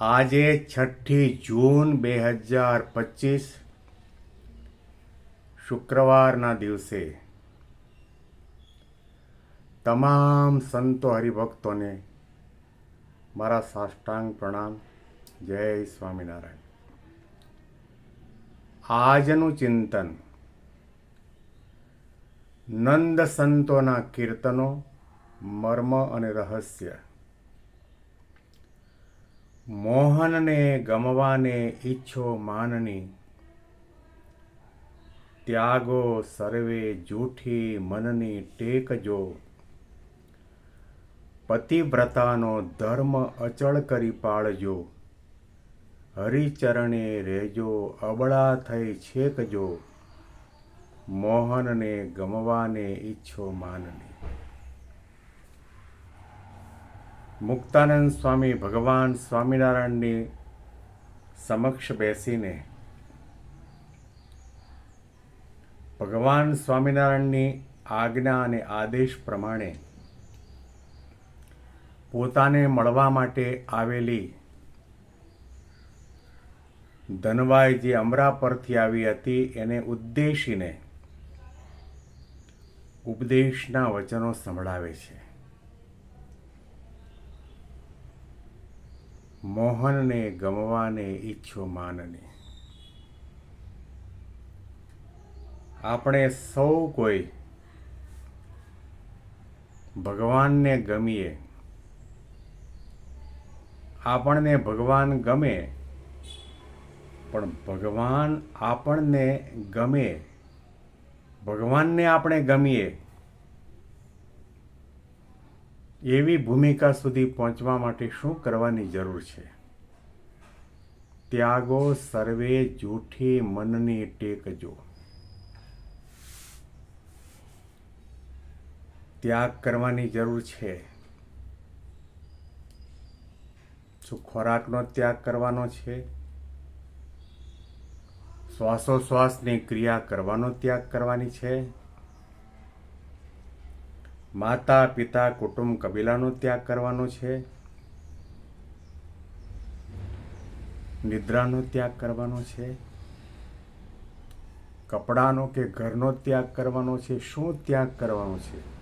આજે છઠ્ઠી જૂન બે હજાર પચીસ, શુક્રવારના દિવસે તમામ સંતો હરિભક્તોને મારા સાષ્ટાંગ પ્રણામ. જય સ્વામિનારાયણ. આજનું ચિંતન નંદ સંતોના કીર્તનો, મર્મ અને રહસ્ય મોહનને ગમવાને ઈચ્છો માનની. ત્યાગો સર્વે જૂઠી મનની ટેકજો પતિવ્રતાનો ધર્મ અચળ કરી પાળજો. હરિચરણે રહેજો, અબળા થઈ છેકજો. મોહનને ગમવાને ઈચ્છો માનની. મુક્તાનંદ સ્વામી ભગવાન સ્વામિનારાયણની સમક્ષ બેસીને ભગવાન સ્વામિનારાયણની આજ્ઞા અને આદેશ પ્રમાણે પોતાને મળવા માટે આવેલી ધનવાઈ જે અમરા પરથી આવી હતી, એને ઉદ્દેશીને ઉપદેશના વચનો સંભળાવે છે. મોહનને ગમવાને ઈચ્છો માનને. આપણે સૌ કોઈ ભગવાનને ગમીએ. આપણને ભગવાન ગમે, પણ ભગવાન આપણને ગમે. ભગવાનને આપણે ગમીએ. એવી ભૂમિકા સુધી પહોંચવા માટે શું કરવાની જરૂર છે? ત્યાગો સર્વે જૂઠી મનની ટેકજો ત્યાગ કરવાની જરૂર છે. શું ખોરાકનો ત્યાગ કરવાનો છે? શ્વાસોશ્વાસની ક્રિયા કરવાનો ત્યાગ કરવાની છે? માતા, પિતા, કુટુંબ કબીલાનો ત્યાગ કરવાનો છે. નિદ્રાનો ત્યાગ કરવાનો છે. કપડાનો કે ઘરનો ત્યાગ કરવાનો છે. શું ત્યાગ કરવાનો છે?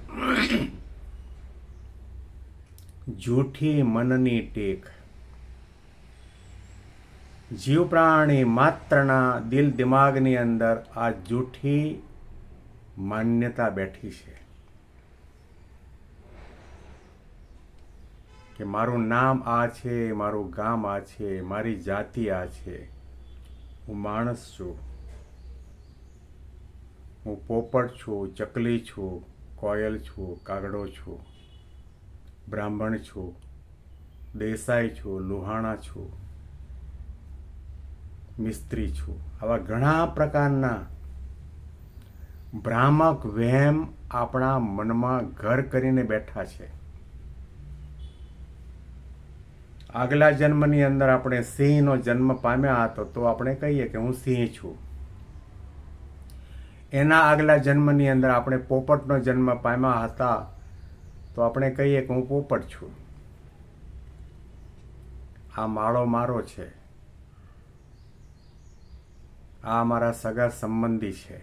જૂઠી મનની ટેક. જીવ પ્રાણી માત્રના દિલ દિમાગની અંદર આ જૂઠી માન્યતા બેઠી છે. કે મારું નામ આ છે, મારું ગામ આ છે, મારી જાતિ આ છે. હું માણસ છું. હું પોપટ છું, ચકલી છું, કોયલ છું, કાગડો છું, બ્રાહ્મણ છું, દેસાઈ છું, લુહાણા છું, મિસ્ત્રી છું. આવા ઘણા પ્રકારના ભ્રામક વહેમ આપણા મનમાં ઘર કરીને બેઠા છે. આગલા જન્મની અંદર આપણે સિંહનો જન્મ પામ્યા હતો, તો આપણે કહીએ કે હું સિંહ છું. એના આગલા જન્મની અંદર આપણે પોપટનો જન્મ પામ્યા હતા, તો આપણે કહીએ કે હું પોપટ છું. આ માળો મારો છે. આ મારા સગા સંબંધી છે.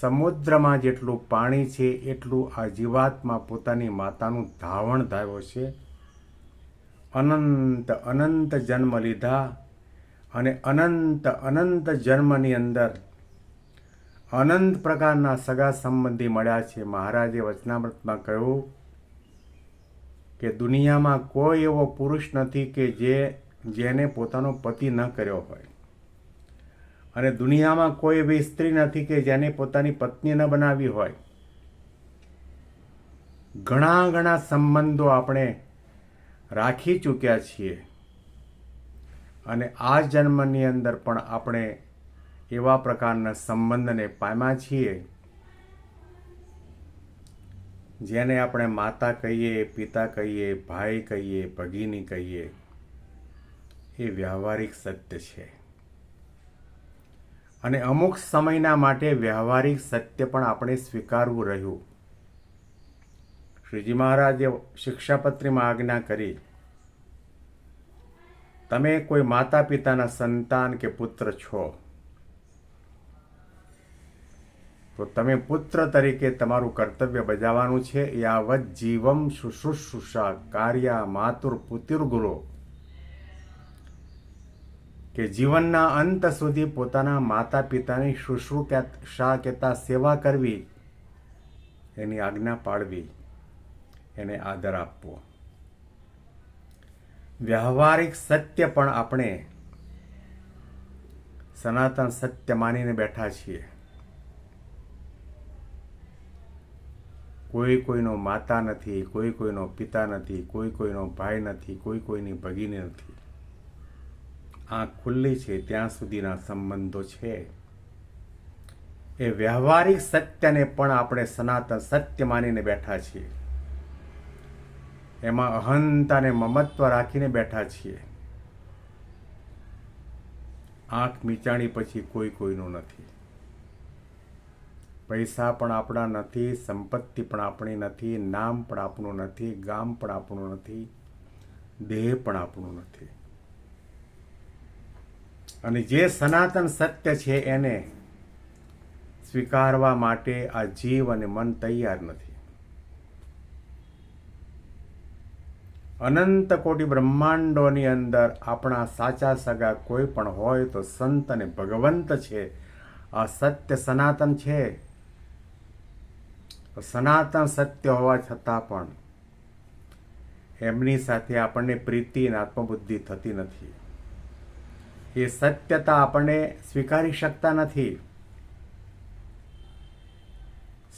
સમુદ્રમાં જેટલું પાણી છે, એટલું આ જીવાતમાં પોતાની માતાનું ધાવણ ધાવ્યો છે. અનંત અનંત જન્મ લીધા અને અનંત અનંત જન્મની અંદર અનંત પ્રકારના સગા સંબંધી મળ્યા છે. મહારાજે વચનામૃતમાં કહ્યું કે દુનિયામાં કોઈ એવો પુરુષ નથી કે જે જેને પોતાનો પતિ ન કર્યો હોય. અને દુનિયામાં કોઈ એવી સ્ત્રી નથી કે જેને પોતાની પત્ની ન બનાવી હોય. ઘણા ઘણા સંબંધો આપણે રાખી ચૂક્યા છીએ. અને આ જન્મની અંદર પણ આપણે એવા પ્રકારના સંબંધને પામ્યા છીએ, જેને આપણે માતા કહીએ, પિતા કહીએ, ભાઈ કહીએ, ભગીની કહીએ, એ વ્યવહારિક સત્ય છે. અને અમુક સમયના માટે વ્યવહારિક સત્ય પણ આપણે સ્વીકારવું રહ્યું. શ્રીજી મહારાજે શિક્ષાપત્રીમાં આજ્ઞા કરી, તમે કોઈ માતા પિતાના સંતાન કે પુત્ર છો? તો તમે પુત્ર તરીકે તમારું કર્તવ્ય બજાવવાનું છે. યાવત જીવમ શુશ્રુષા કાર્ય માતુર પુતિર્ગુરો કે જીવનના અંત સુધી પોતાના માતા પિતાની શુશ્રુષા કહેતા સેવા કરવી, એની આજ્ઞા પાડવી એને આદર આપવો. વ્યવહારિક સત્ય પણ આપણે સનાતન સત્ય માનીને બેઠા છીએ. કોઈ કોઈનો માતા નથી, કોઈ કોઈનો પિતા નથી, કોઈ કોઈનો ભાઈ નથી, કોઈ કોઈની ભગીની નથી. આંખ ખુલ્લી છે, ત્યાં સુધીના સંબંધો છે. એ વ્યવહારિક સત્યને પણ આપણે સનાતન સત્ય માનીને બેઠા છીએ. એમાં અહંતાને મમત્વ રાખીને બેઠા છીએ. આંખ મીચાણી પછી કોઈ કોઈનું નથી. પૈસા પણ આપણા નથી, સંપત્તિ પણ આપણી નથી, નામ પણ આપણું નથી, ગામ પણ આપણું નથી, દેહ પણ આપણું નથી. અને જે સનાતન સત્ય છે એને સ્વીકારવા માટે આ જીવ અને મન તૈયાર નથી. અનંત કોટી બ્રહ્માંડોની અંદર આપણા સાચા સગા કોઈ પણ હોય તો સંત અને ભગવંત છે. આ સત્ય સનાતન છે. સનાતન સત્ય હોવા છતાં પણ એમની સાથે આપણને પ્રીતિ અને આત્મબુદ્ધિ થતી નથી. એ સત્યતા આપણને સ્વીકારી શકતા નથી.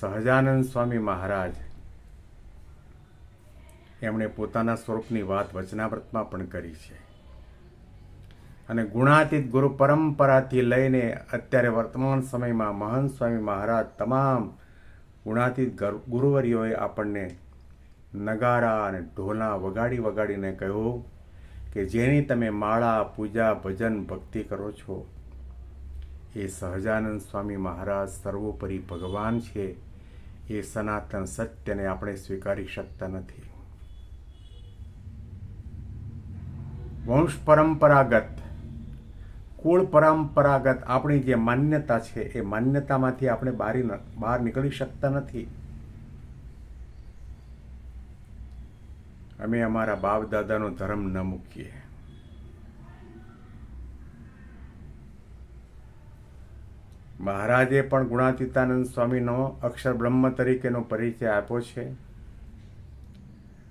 સહજાનંદ સ્વામી મહારાજ એમણે પોતાના સ્વરૂપની વાત વચનાવ્રતમાં પણ કરી છે. અને ગુણાતીત ગુરુ પરંપરાથી લઈને અત્યારે વર્તમાન સમયમાં મહંત સ્વામી મહારાજ તમામ ગુણાતીત ગુરુવરીઓએ આપણને નગારા અને ઢોલા વગાડી વગાડીને કહ્યું કે જેની તમે માળા, પૂજા, ભજન, ભક્તિ કરો છો, એ સહજાનંદ સ્વામી મહારાજ સર્વોપરી ભગવાન છે. એ સનાતન સત્યને આપણે સ્વીકારી શકતા નથી. વંશ પરંપરાગત કુળ પરંપરાગત આપણી જે માન્યતા છે, એ માન્યતામાંથી આપણે બારી બહાર નીકળી શકતા નથી. અમે અમારા બાપ દાદાનો ધર્મ ન મૂકીએ. મહારાજે પણ ગુણાતીતાનંદ સ્વામીનો અક્ષર બ્રહ્મ તરીકેનો પરિચય આપ્યો છે.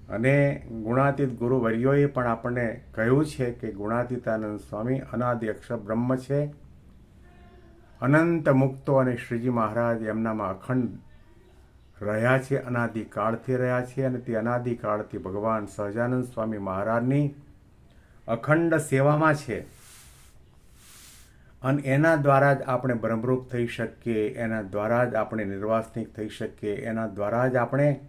અને ગુણાતીત ગુરુવર્યોએ પણ આપણને કહ્યું છે કે ગુણાતીતાનંદ સ્વામી અનાદિ અક્ષર બ્રહ્મ છે. અનંત મુક્તો અને શ્રીજી મહારાજ એમનામાં અખંડ રહ્યા છે અનાદિકાળથી રહ્યા છે અને તે અનાદિકાળથી ભગવાન સહજાનંદ સ્વામી મહારાજની અખંડ સેવામાં છે. અને એના દ્વારા જ આપણે બ્રહ્મરૂપ થઈ શકીએ, એના દ્વારા જ આપણે નિર્વાસનિક થઈ શકીએ, એના દ્વારા જ આપણે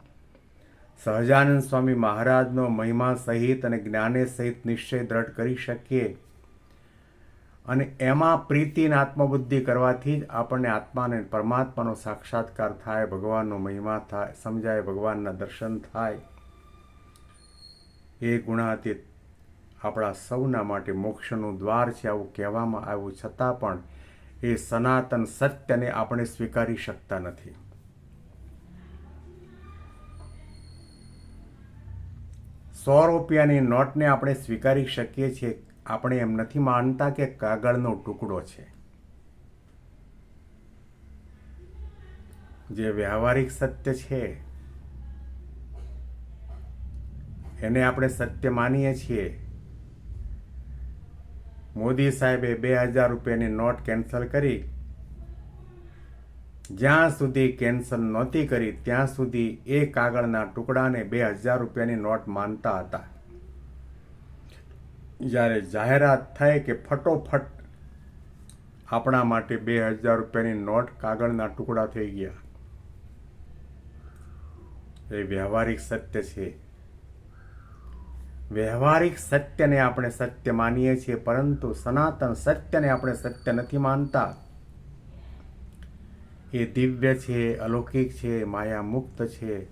સહજાનંદ સ્વામી મહારાજનો મહિમા સહિત અને જ્ઞાને સહિત નિશ્ચય દ્રઢ કરી શકીએ. અને એમાં પ્રીતિને આત્મબુદ્ધિ કરવાથી જ આપણને આત્માને પરમાત્માનો સાક્ષાત્કાર થાય, ભગવાનનો મહિમા થાય, સમજાય, ભગવાનના દર્શન થાય. એ ગુણાતીત આપણા સૌના માટે મોક્ષનું દ્વાર છે આવું કહેવામાં આવ્યું છતાં પણ એ સનાતન સત્યને આપણે સ્વીકારી શકતા નથી. સો રૂપિયાની નોટને આપણે સ્વીકારી શકીએ છીએ. આપણે એમ નથી માનતા કે કાગળનો ટુકડો છે. જે વ્યવહારિક સત્ય છે, એને આપણે સત્ય માનીએ છીએ. મોદી સાહેબે બે હજાર રૂપિયાની નોટ કેન્સલ કરી જ્યાં સુધી કેન્સલ નહોતી કરી, ત્યાં સુધી એ કાગળના ટુકડાને બે હજાર રૂપિયાની નોટ માનતા હતા. જ્યારે જાહેરાત થઈ કે ફટોફટ આપણા માટે બે હજાર રૂપિયાની નોટ કાગળના ટુકડા થઈ ગયા. એ વ્યવહારિક સત્ય છે. વ્યવહારિક સત્યને આપણે સત્ય માનીએ છીએ, પરંતુ સનાતન સત્યને આપણે સત્ય નથી માનતા. એ દિવ્ય છે, અલૌકિક છે માયા મુક્ત છે.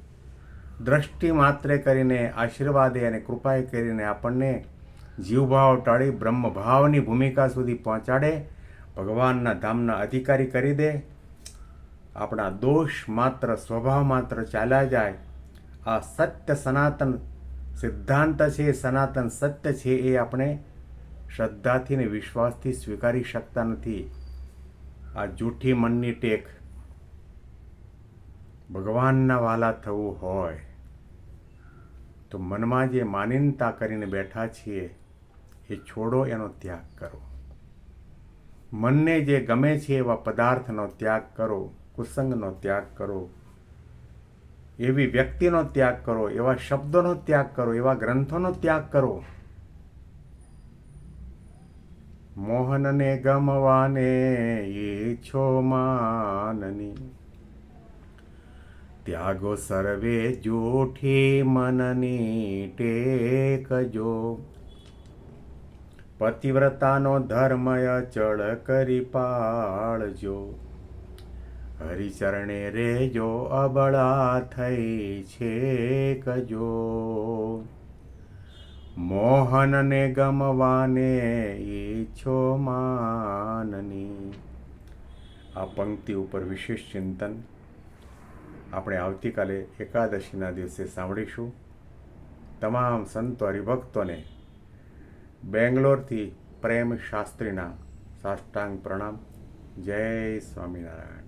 દ્રષ્ટિ માત્રે કરીને આશીર્વાદે અને કૃપાએ કરીને આપણને જીવભાવ ટાળી બ્રહ્મભાવની ભૂમિકા સુધી પહોંચાડે, ભગવાનના ધામના અધિકારી કરી દે. આપણા દોષ માત્ર, સ્વભાવ માત્ર ચાલ્યા જાય. આ સત્ય સનાતન સિદ્ધાંત છે, સનાતન સત્ય છે એ આપણે શ્રદ્ધાથી ને વિશ્વાસથી સ્વીકારી શકતા નથી. આ જૂઠી મનની ટેક ભગવાનના વાલા થવું હોય, તો મનમાં જે માનીનતા કરીને બેઠા છીએ, એ છોડો એનો ત્યાગ કરો. મનને જે ગમે છે એવા પદાર્થનો ત્યાગ કરો, કુસંગનો ત્યાગ કરો, એવી વ્યક્તિનો ત્યાગ કરો, એવા શબ્દોનો ત્યાગ કરો, એવા ગ્રંથોનો ત્યાગ કરો. મોહનને ગમવાને ઈચ્છો માનની. ત્યાગો સર્વે જૂઠી મનની ટેકજો પતિવ્રતાનો ધર્મય ચળ કરી પાળજો હરિચરણે રેજો અબળા થઈ છે કજો મોહનને ગમવાને ઈચ્છો માનની આ પંક્તિ ઉપર વિશેષ ચિંતન આપણે આવતીકાલે એકાદશીના દિવસે સાંભળીશું. તમામ સંતો હરિભક્તોને બેંગ્લોરથી પ્રેમ શાસ્ત્રીના સાષ્ટાંગ પ્રણામ. જય સ્વામિનારાયણ.